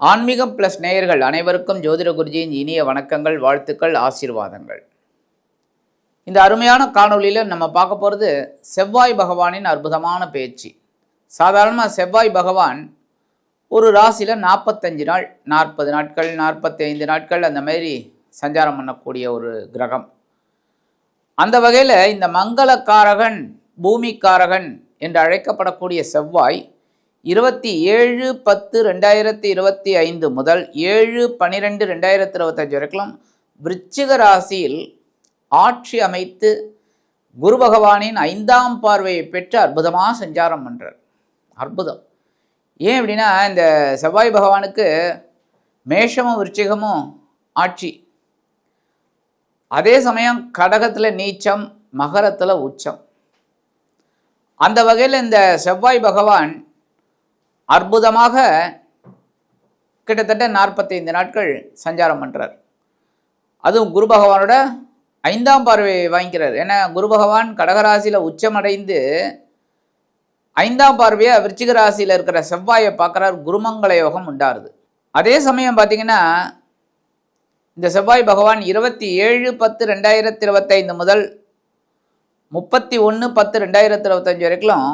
ஆன்மீகம் ப்ளஸ் நேயர்கள் அனைவருக்கும் ஜோதிட குருஜியின் இனிய வணக்கங்கள் வாழ்த்துக்கள் ஆசீர்வாதங்கள். இந்த அருமையான காணொளியில் நம்ம பார்க்க போகிறது செவ்வாய் பகவானின் அற்புதமான பேச்சு. சாதாரணமாக செவ்வாய் பகவான் ஒரு ராசியில் நாற்பத்தஞ்சு நாள் நாற்பது நாட்கள் நாற்பத்தி ஐந்து நாட்கள் அந்த மாதிரி சஞ்சாரம் பண்ணக்கூடிய ஒரு கிரகம். அந்த வகையில் இந்த மங்களக்காரகன் பூமிக்காரகன் என்று அழைக்கப்படக்கூடிய செவ்வாய் இருபத்தி ஏழு பத்து ரெண்டாயிரத்தி இருபத்தி ஐந்து முதல் ஏழு பன்னிரெண்டு ரெண்டாயிரத்தி இருபத்தஞ்சு வரைக்கும் விருச்சிக ராசியில் ஆட்சி அமைத்து குரு பகவானின் ஐந்தாம் பார்வையை பெற்று அற்புதமாக சஞ்சாரம் பண்ணுறார் அற்புதம். ஏன் அப்படின்னா இந்த செவ்வாய் பகவானுக்கு மேஷமும் விருச்சிகமும் ஆட்சி. அதே சமயம் கடகத்தில் நீச்சம் மகரத்தில் உச்சம். அந்த வகையில் இந்த செவ்வாய் பகவான் அற்புதமாக கிட்டத்தட்ட நாற்பத்தைந்து நாட்கள் சஞ்சாரம் பண்ணுறார் அதுவும் குரு பகவானோட ஐந்தாம் பார்வையை வாங்கிக்கிறார். ஏன்னா குரு பகவான் கடகராசியில் உச்சமடைந்து ஐந்தாம் பார்வையை விருச்சிக ராசியில் இருக்கிற செவ்வாயை பார்க்குறார். குருமங்கள யோகம் உண்டாருது. அதே சமயம் பார்த்தீங்கன்னா இந்த செவ்வாய் பகவான் இருபத்தி ஏழு பத்து ரெண்டாயிரத்தி இருபத்தைந்து முதல் முப்பத்தி ஒன்று பத்து ரெண்டாயிரத்தி இருபத்தஞ்சு வரைக்கும்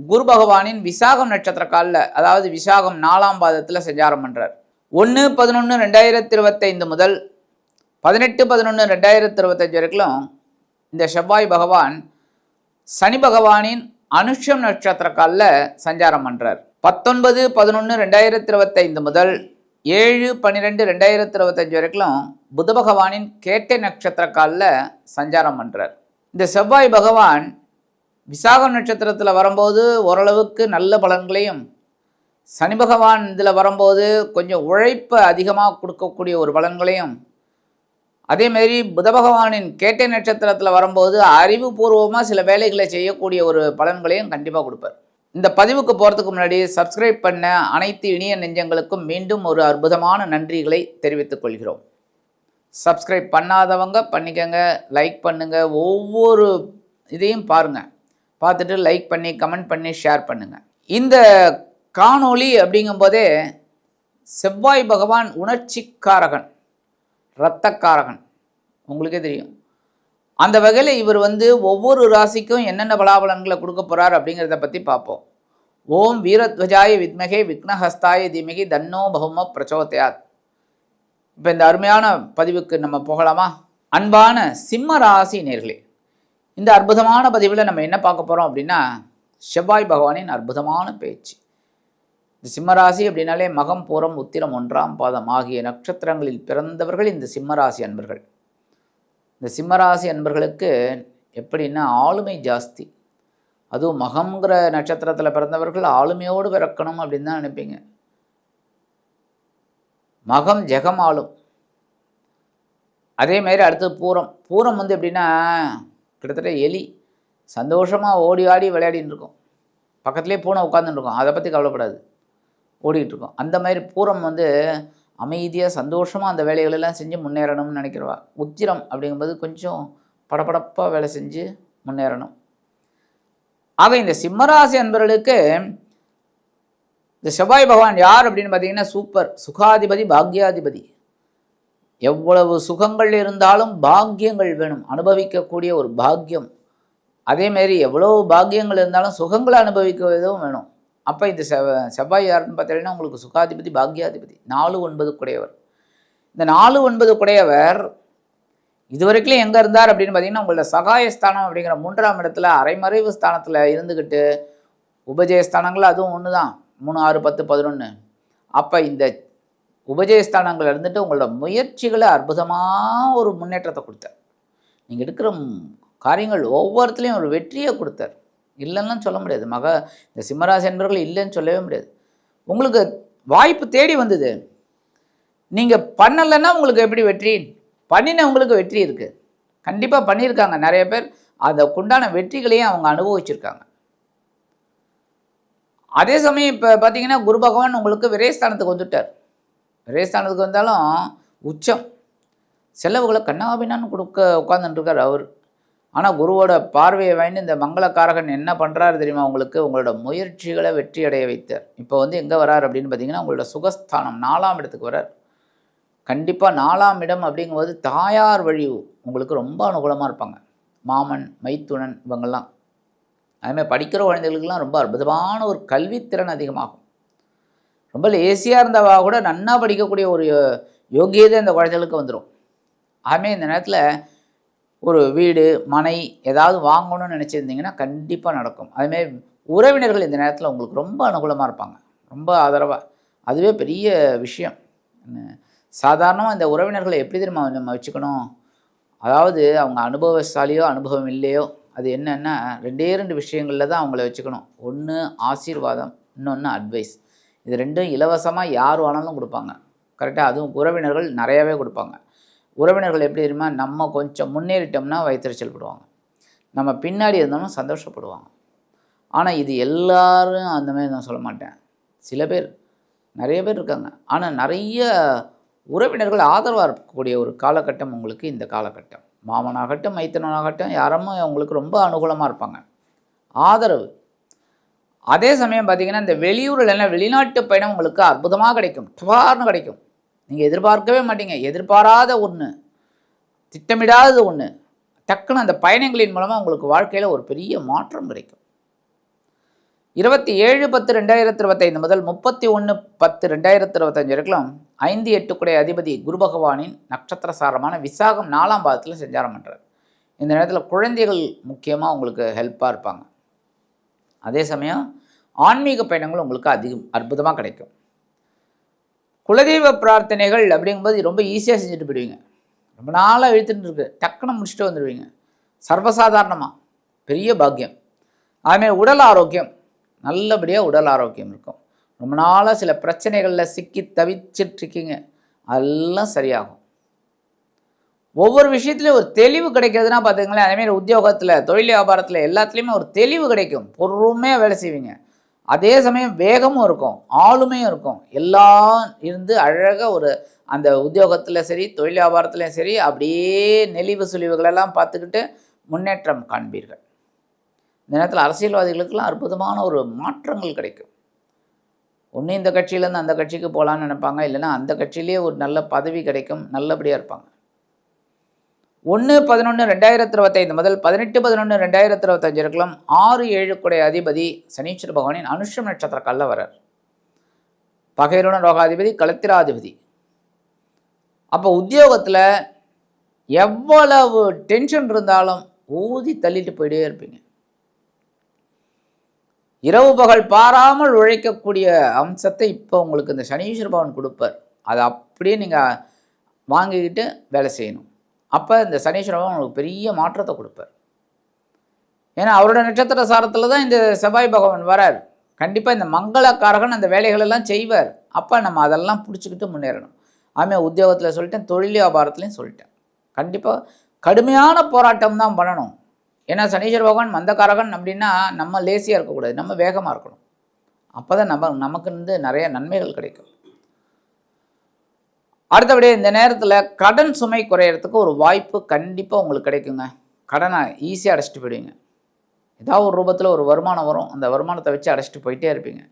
குரு பகவானின் விசாகம் நட்சத்திர காலில் அதாவது விசாகம் நாலாம் பாதத்தில் சஞ்சாரம் பண்ணுறார் ஒன்று பதினொன்று ரெண்டாயிரத்தி இருபத்தைந்து முதல் பதினெட்டு பதினொன்று ரெண்டாயிரத்தி இருபத்தஞ்சு வரைக்கும் இந்த செவ்வாய் பகவான் சனி பகவானின் அனுஷம் நட்சத்திர காலில் சஞ்சாரம் பண்ணுறார் பத்தொன்பது பதினொன்று ரெண்டாயிரத்தி இருபத்தைந்து முதல் ஏழு பன்னிரெண்டு ரெண்டாயிரத்தி இருபத்தஞ்சு வரைக்கும் புத பகவானின் கேட்டை நட்சத்திர காலில் சஞ்சாரம் பண்ணுறார் இந்த செவ்வாய் பகவான் விசாகம் நட்சத்திரத்தில் வரும்போது ஓரளவுக்கு நல்ல பலன்களையும் சனி பகவான் இதில் வரும்போது கொஞ்சம் உழைப்பை அதிகமாக கொடுக்கக்கூடிய ஒரு பலன்களையும் அதேமாரி புத பகவானின் கேட்டை நட்சத்திரத்தில் வரும்போது அறிவுபூர்வமாக சில வேலைகளை செய்யக்கூடிய ஒரு பலன்களையும் கண்டிப்பாக கொடுப்பார். இந்த பதிவுக்கு போகிறதுக்கு முன்னாடி சப்ஸ்கிரைப் பண்ண அனைத்து இனிய நெஞ்சங்களுக்கும் மீண்டும் ஒரு அற்புதமான நன்றிகளை தெரிவித்துக் கொள்கிறோம். சப்ஸ்கிரைப் பண்ணாதவங்க பண்ணிக்கங்க லைக் பண்ணுங்கள் ஒவ்வொரு இதையும் பாருங்கள் பார்த்துட்டு லைக் பண்ணி கமெண்ட் பண்ணி ஷேர் பண்ணுங்கள் இந்த காணொளி அப்படிங்கும்போதே செவ்வாய் பகவான் உணர்ச்சிக்காரகன் இரத்தக்காரகன். உங்களுக்கே தெரியும். அந்த வகையில் இவர் வந்து ஒவ்வொரு ராசிக்கும் என்னென்ன பலாபலன்களை கொடுக்க போகிறார் அப்படிங்கிறத பற்றி பார்ப்போம். ஓம் வீரத்வஜாய வித்மகே விக்னஹஸ்தாய தீமகி தன்னோ பகும பிரச்சோதயாத் இப்போ இந்த அருமையான பதிவுக்கு நம்ம போகலாமா? அன்பான சிம்ம ராசி நேர்களே இந்த அற்புதமான பதிவில் நம்ம என்ன பார்க்க போகிறோம் அப்படின்னா செவ்வாய் பகவானின் அற்புதமான பேச்சு. இந்த சிம்மராசி அப்படின்னாலே மகம் பூரம் உத்திரம் ஒன்றாம் பாதம் ஆகிய நட்சத்திரங்களில் பிறந்தவர்கள் இந்த சிம்மராசி அன்பர்கள். இந்த சிம்மராசி அன்பர்களுக்கு எப்படின்னா ஆளுமை ஜாஸ்தி. அதுவும் மகம்ங்கிற நட்சத்திரத்தில் பிறந்தவர்கள் ஆளுமையோடு பிறக்கணும் அப்படின்னு தான் நினைப்பீங்க. மகம் ஜெகம் ஆளும் அதே மாதிரி அடுத்தது பூரம். பூரம் வந்து எப்படின்னா கிட்டத்தட்ட எலி சந்தோஷமாக ஓடி ஆடி விளையாடின்னு இருக்கும் பக்கத்துலேயே பூனை உட்காந்துட்டு இருக்கும் அதை பற்றி கவலைப்படாது. ஓடிக்கிட்டு இருக்கும் அந்த மாதிரி பூரம் வந்து அமைதியாக சந்தோஷமாக அந்த வேலைகளெல்லாம் செஞ்சு முன்னேறணும்னு நினைக்கிறவா? உத்திரம் அப்படிங்கும்போது கொஞ்சம் படபடப்பாக வேலை செஞ்சு முன்னேறணும். ஆக இந்த சிம்மராசி அன்பர்களுக்கு இந்த செவ்வாய் பகவான் யார் அப்படின்னு பார்த்தீங்கன்னா சூப்பர். சுகாதிபதி பாக்யாதிபதி. எவ்வளவு சுகங்கள் இருந்தாலும் பாக்கியங்கள் வேணும். அனுபவிக்கக்கூடிய ஒரு பாக்கியம். அதேமாரி எவ்வளோ பாக்கியங்கள் இருந்தாலும் சுகங்களை அனுபவிக்கிறதும் வேணும். அப்போ இந்த செவ செவ்வாய் யாருன்னு பார்த்தீங்கன்னா உங்களுக்கு சுகாதிபதி பாக்யாதிபதி. நாலு ஒன்பது குடையவர் இந்த நாலு ஒன்பது குடையவர் இதுவரைக்கும் எங்கே இருந்தார் அப்படின்னு பார்த்தீங்கன்னா உங்களோட சகாயஸ்தானம் அப்படிங்கிற மூன்றாம் இடத்துல அரைமறைவு ஸ்தானத்தில் இருந்துக்கிட்டு உபஜயஸ்தானங்கள் அதுவும் ஒன்று தான் மூணு ஆறு பத்து பதினொன்று அப்போ இந்த உபஜயஸ்தானங்கள் இருந்துட்டு உங்களோட முயற்சிகளை அற்புதமாக ஒரு முன்னேற்றத்தை கொடுத்தார். நீங்கள் எடுக்கிற காரியங்கள் ஒவ்வொருத்துலேயும் ஒரு வெற்றியை கொடுத்தார். இல்லைன்னு சொல்ல முடியாது. மக இந்த சிம்மராசி என்பவர்கள் இல்லைன்னு சொல்லவே முடியாது. உங்களுக்கு வாய்ப்பு தேடி வந்தது. நீங்கள் பண்ணலைன்னா உங்களுக்கு எப்படி வெற்றி? பண்ணினவங்களுக்கு வெற்றி இருக்குது கண்டிப்பாக பண்ணியிருக்காங்க நிறைய பேர். அதற்குண்டான வெற்றிகளையும் அவங்க அனுபவிச்சிருக்காங்க. அதே சமயம் இப்போ பார்த்தீங்கன்னா குரு பகவான் உங்களுக்கு விரைஸ்தானத்துக்கு வந்துட்டார். விரயஸ்தானத்துக்கு வந்தாலும் உச்சம். செலவுகளை கண்ணாபின்னான்னு கொடுக்க உட்காந்துட்டுருக்கார் அவர். ஆனால் குருவோட பார்வையை வாங்கி இந்த மங்களக்காரகன் என்ன பண்ணுறாரு தெரியுமா உங்களுக்கு? உங்களோட முயற்சிகளை வெற்றி அடைய வைத்தார். இப்போ வந்து எங்கே வரார் அப்படின்னு பார்த்தீங்கன்னா உங்களோட சுகஸ்தானம் நாலாம் இடத்துக்கு வரார். கண்டிப்பாக நாலாம் இடம் அப்படிங்கும்போது தாயார் வழி உங்களுக்கு ரொம்ப அனுகூலமாக இருப்பாங்க. மாமன் மைத்துனன் இவங்கெல்லாம். அதுமாதிரி படிக்கிற குழந்தைகளுக்கெல்லாம் ரொம்ப அற்புதமான ஒரு கல்வித்திறன் அதிகமாகும். ரொம்ப லேசியாக இருந்தவா கூட நன்னா படிக்கக்கூடிய ஒரு யோகியதை இந்த குழந்தைகளுக்கு வந்துடும் ஆமே இந்த நேரத்தில் ஒரு வீடு மனை ஏதாவது வாங்கணும்னு நினச்சிருந்தீங்கன்னா கண்டிப்பாக நடக்கும். அதுமாரி உறவினர்கள் இந்த நேரத்தில் உங்களுக்கு ரொம்ப அனுகூலமாக இருப்பாங்க. ரொம்ப ஆதரவாக அதுவே பெரிய விஷயம். சாதாரணமாக இந்த உறவினர்களை எப்படி தெரியுமா நம்ம வச்சுக்கணும்? அதாவது அவங்க அனுபவசாலியோ அனுபவம் இல்லையோ அது என்னென்னா ரெண்டே ரெண்டு விஷயங்களில் தான் அவங்கள வச்சுக்கணும். ஒன்று ஆசீர்வாதம் இன்னொன்று அட்வைஸ் இது ரெண்டும் இலவசமாக யார் வேணாலும் கொடுப்பாங்க. கரெக்டாக அதுவும் உறவினர்கள் நிறையாவே கொடுப்பாங்க. உறவினர்கள் எப்படி தெரியுமா? நம்ம கொஞ்சம் முன்னேறிட்டோம்னா வயிற்றுச்சல் போடுவாங்க. நம்ம பின்னாடி இருந்தோம்னா சந்தோஷப்படுவாங்க. ஆனால் இது எல்லாரும் அந்த மாதிரி நான் சொல்ல மாட்டேன். சில பேர் நிறைய பேர் இருக்காங்க. ஆனால் நிறைய உறவினர்கள் ஆதரவாக இருக்கக்கூடிய ஒரு காலகட்டம் உங்களுக்கு இந்த காலகட்டம். மாமனாகட்டும் மைத்தனாகட்டும் யாரும் அவங்களுக்கு ரொம்ப அனுகூலமாக இருப்பாங்க. ஆதரவு. அதே சமயம் பார்த்தீங்கன்னா இந்த வெளியூரில் இல்லைன்னா வெளிநாட்டு பயணம் உங்களுக்கு அற்புதமாக கிடைக்கும். டுவார்னு கிடைக்கும். நீங்கள் எதிர்பார்க்கவே மாட்டீங்க. எதிர்பாராத ஒன்று திட்டமிடாதது ஒன்று டக்குன்னு அந்த பயணங்களின் மூலமாக உங்களுக்கு வாழ்க்கையில் ஒரு பெரிய மாற்றம் கிடைக்கும். இருபத்தி ஏழு பத்து ரெண்டாயிரத்தி இருபத்தைந்து முதல் முப்பத்தி ஒன்று பத்து ரெண்டாயிரத்தி இருபத்தஞ்சு வரைக்கும் ஐந்து எட்டுக்குடைய அதிபதி குரு பகவானின் நட்சத்திர சாரமான விசாகம் நாலாம் பாதத்தில் செஞ்சாரம் பண்ணுறார் இந்த நேரத்தில் குழந்தைகள் முக்கியமாக உங்களுக்கு ஹெல்ப்பாக இருப்பாங்க. அதே சமயம் ஆன்மீக பயணங்கள் உங்களுக்கு அதிகம் அற்புதமாக கிடைக்கும். குலதெய்வ பிரார்த்தனைகள் அப்படிங்கும்போது ரொம்ப ஈஸியாக செஞ்சுட்டு போயிடுவீங்க. ரொம்ப நாளாக இழுத்துட்டு இருக்கு. டக்குன்னு முடிச்சுட்டு வந்துடுவீங்க. சர்வசாதாரணமாக பெரிய பாக்கியம். அதுமாதிரி உடல் ஆரோக்கியம். நல்லபடியாக உடல் ஆரோக்கியம் இருக்கும். ரொம்ப நாளாக சில பிரச்சனைகளில் சிக்கி தவிச்சிட்ருக்கீங்க அதெல்லாம் சரியாகும். ஒவ்வொரு விஷயத்துலையும் ஒரு தெளிவு கிடைக்கிறதுனா பார்த்துங்களேன் அதேமாரி உத்தியோகத்தில் தொழில் வியாபாரத்தில் எல்லாத்துலேயுமே ஒரு தெளிவு கிடைக்கும். பொறுமையாக வேலை செய்வீங்க. அதே சமயம் வேகமும் இருக்கும் ஆளுமையும் இருக்கும். எல்லாம் இருந்து அழகாக ஒரு அந்த உத்தியோகத்தில் சரி தொழில் வியாபாரத்துலையும் சரி அப்படியே நெளிவு சுழிவுகளெல்லாம் பார்த்துக்கிட்டு முன்னேற்றம் காண்பீர்கள். இந்த நேரத்தில் அரசியல்வாதிகளுக்கெல்லாம் அற்புதமான ஒரு மாற்றங்கள் கிடைக்கும். ஒன்று இந்த கட்சியிலேருந்து அந்த கட்சிக்கு போகலான்னு நினைப்பாங்க இல்லைன்னா அந்த கட்சியிலே ஒரு நல்ல பதவி கிடைக்கும் நல்லபடியாக இருப்பாங்க. ஒன்று பதினொன்று ரெண்டாயிரத்தி இருபத்தைந்து முதல் பதினெட்டு பதினொன்று ரெண்டாயிரத்தி இருபத்தஞ்சு இருக்கலாம் ஆறு ஏழு குடை அதிபதி சனீஸ்வர பகவானின் அனுஷம் நட்சத்திர கல்லவரர் வரார் ரோகாதிபதி கலத்திராதிபதி. அப்போ உத்தியோகத்தில் எவ்வளவு டென்ஷன் இருந்தாலும் ஊதி தள்ளிட்டு போயிட்டே இருப்பீங்க. இரவு பகல் பாராமல் உழைக்கக்கூடிய அம்சத்தை இப்போ உங்களுக்கு இந்த சனீஸ்வர பவன் கொடுப்பார். அதை அப்படியே நீங்கள் வாங்கிக்கிட்டு வேலை செய்யணும். அப்போ இந்த சனீஸ்வரன் அவங்களுக்கு பெரிய மாற்றத்தை கொடுப்பார். ஏன்னா அவரோட நட்சத்திர சாரத்தில் தான் இந்த செவ்வாய் பகவான் வரார். கண்டிப்பாக இந்த மங்களக்காரகன் அந்த வேலைகளெல்லாம் செய்வார். அப்போ நம்ம அதெல்லாம் பிடிச்சிக்கிட்டு முன்னேறணும். அதுமாதிரி உத்தியோகத்தில் சொல்லிட்டேன் தொழில் வியாபாரத்துலேயும் சொல்லிட்டேன். கண்டிப்பாக கடுமையான போராட்டம் தான் பண்ணணும். ஏன்னா சனீஸ்வர பகவான் மந்தக்காரகன் அப்படின்னா நம்ம லேசியாக இருக்கக்கூடாது. நம்ம வேகமாக இருக்கணும். அப்போ தான் நம்ம நமக்கு வந்து நிறைய நன்மைகள் கிடைக்கும். அடுத்தபடியே இந்த நேரத்தில் கடன் சுமை குறையிறதுக்கு ஒரு வாய்ப்பு கண்டிப்பாக உங்களுக்கு கிடைக்குங்க. கடனை ஈஸியாக அடைச்சிட்டு போயிடுவீங்க. ஏதாவது ஒரு ரூபத்தில் ஒரு வருமானம் வரும். அந்த வருமானத்தை வச்சு அடைச்சிட்டு போயிட்டே இருப்பீங்க.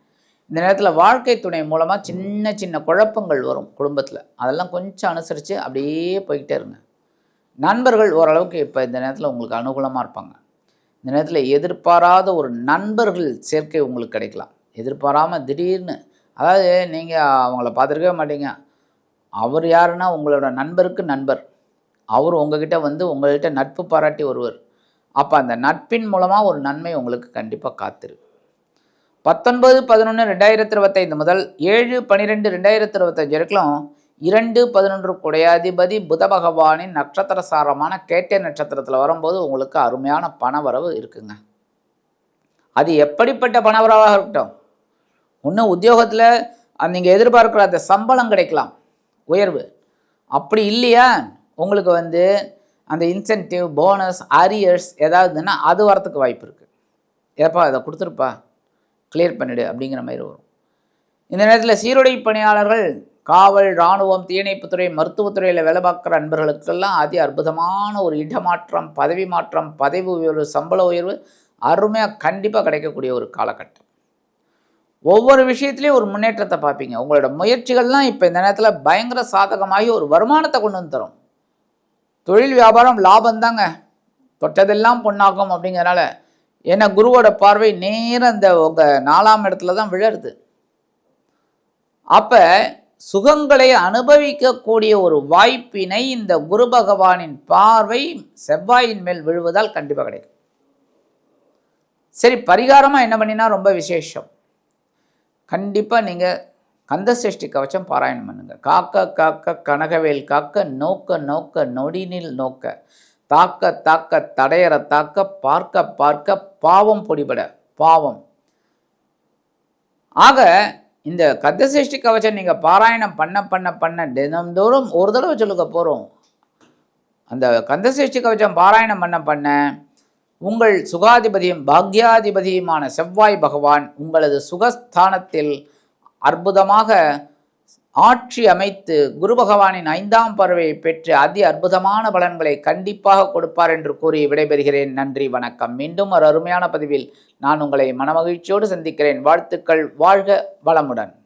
இந்த நேரத்தில் வாழ்க்கை துணை மூலமாக சின்ன சின்ன குழப்பங்கள் வரும் குடும்பத்தில். அதெல்லாம் கொஞ்சம் அனுசரித்து அப்படியே போய்கிட்டே இருங்க. நண்பர்கள் ஓரளவுக்கு இப்போ இந்த நேரத்தில் உங்களுக்கு அனுகூலமாக இருப்பாங்க. இந்த நேரத்தில் எதிர்பாராத ஒரு நண்பர்கள் சேர்க்கை உங்களுக்கு கிடைக்கலாம். எதிர்பாராமல் திடீர்னு அதாவது நீங்கள் அவங்கள பார்த்துருக்கவே மாட்டீங்க. அவர் யாருன்னா உங்களோட நண்பருக்கு நண்பர். அவர் உங்ககிட்ட வந்து உங்கள்கிட்ட நட்பு பாராட்டி வருவர் அப்போ அந்த நட்பின் மூலமாக ஒரு நன்மை உங்களுக்கு கண்டிப்பாக காத்திருக்கு பத்தொன்பது பதினொன்று ரெண்டாயிரத்தி இருபத்தைந்து முதல் ஏழு பன்னிரெண்டு ரெண்டாயிரத்தி இருபத்தஞ்சு வரைக்கும் இரண்டு பதினொன்று குடையாதிபதி புத பகவானின் நட்சத்திர சாரமான கேட்டை நட்சத்திரத்தில் வரும்போது உங்களுக்கு அருமையான பணவரவு இருக்குங்க. அது எப்படிப்பட்ட பணவரவாக இருக்கட்டும். இன்னும் உத்தியோகத்தில் நீங்கள் எதிர்பார்க்குற அந்த சம்பளம் கிடைக்கலாம். உயர்வு. அப்படி இல்லையா? உங்களுக்கு வந்து அந்த இன்சென்டிவ் போனஸ் அரியர்ஸ் ஏதாவதுன்னா அது வரத்துக்கு வாய்ப்பு இருக்குது ஏப்பா இதை கொடுத்துருப்பா. கிளியர் பண்ணிவிடு அப்படிங்கிற மாதிரி வரும். இந்த நேரத்தில் சீருடை பணியாளர்கள் காவல் இராணுவம் தீயணைப்புத்துறை மருத்துவத்துறையில் வேலை பார்க்குற அன்பர்களுக்கெல்லாம் அதி அற்புதமான ஒரு இடமாற்றம் பதவி மாற்றம் பதவி உயர்வு சம்பள உயர்வு அருமையாக கண்டிப்பாக கிடைக்கக்கூடிய ஒரு காலகட்டம். ஒவ்வொரு விஷயத்துலையும் ஒரு முன்னேற்றத்தை பார்ப்பீங்க. உங்களோட முயற்சிகள்லாம் இப்போ இந்த நேரத்தில் பயங்கர சாதகமாகி ஒரு வருமானத்தை கொண்டு வந்து தரும். தொழில் வியாபாரம் லாபம் தாங்க. தொட்டதெல்லாம் பொன்னாகும் அப்படிங்கிறனால ஏன்னா குருவோட பார்வை நேரம் இந்த உங்கள் நாலாம் இடத்துல தான் விழருது. அப்போ சுகங்களை அனுபவிக்கக்கூடிய ஒரு வாய்ப்பினை இந்த குரு பகவானின் பார்வை செவ்வாயின் மேல் விழுவதால் கண்டிப்பாக கிடைக்கும். சரி பரிகாரமாக என்ன பண்ணினா ரொம்ப விசேஷம். கண்டிப்பாக நீங்கள் கந்தசஷ்டி கவச்சம் பாராயணம் பண்ணுங்கள் காக்க காக்க கனகவேல் காக்க நோக்க நோக்க நொடினில் நோக்க. தாக்க தாக்க தடையற தாக்க பார்க்க பார்க்க பாவம் பொடிபட பாவம். ஆக இந்த கந்தசஷ்டி கவச்சம் நீங்கள் பாராயணம் பண்ண பண்ண பண்ண தினம்தோறும் ஒரு தடவை சொல்லுங்க போகிறோம் அந்த கந்தசஷ்டி கவச்சம் பாராயணம் பண்ண பண்ண உங்கள் சுகாதிபதியும் பாக்யாதிபதியுமான செவ்வாய் பகவான் உங்களது சுகஸ்தானத்தில் அற்புதமாக ஆட்சி அமைத்து குரு பகவானின் ஐந்தாம் பறவையை பெற்று அதி அற்புதமான பலன்களை கண்டிப்பாக கொடுப்பார் என்று கூறி விடைபெறுகிறேன். நன்றி வணக்கம். மீண்டும் ஒரு அருமையான பதிவில் நான் உங்களை மனமகிழ்ச்சியோடு சந்திக்கிறேன். வாழ்த்துக்கள். வாழ்க வளமுடன்.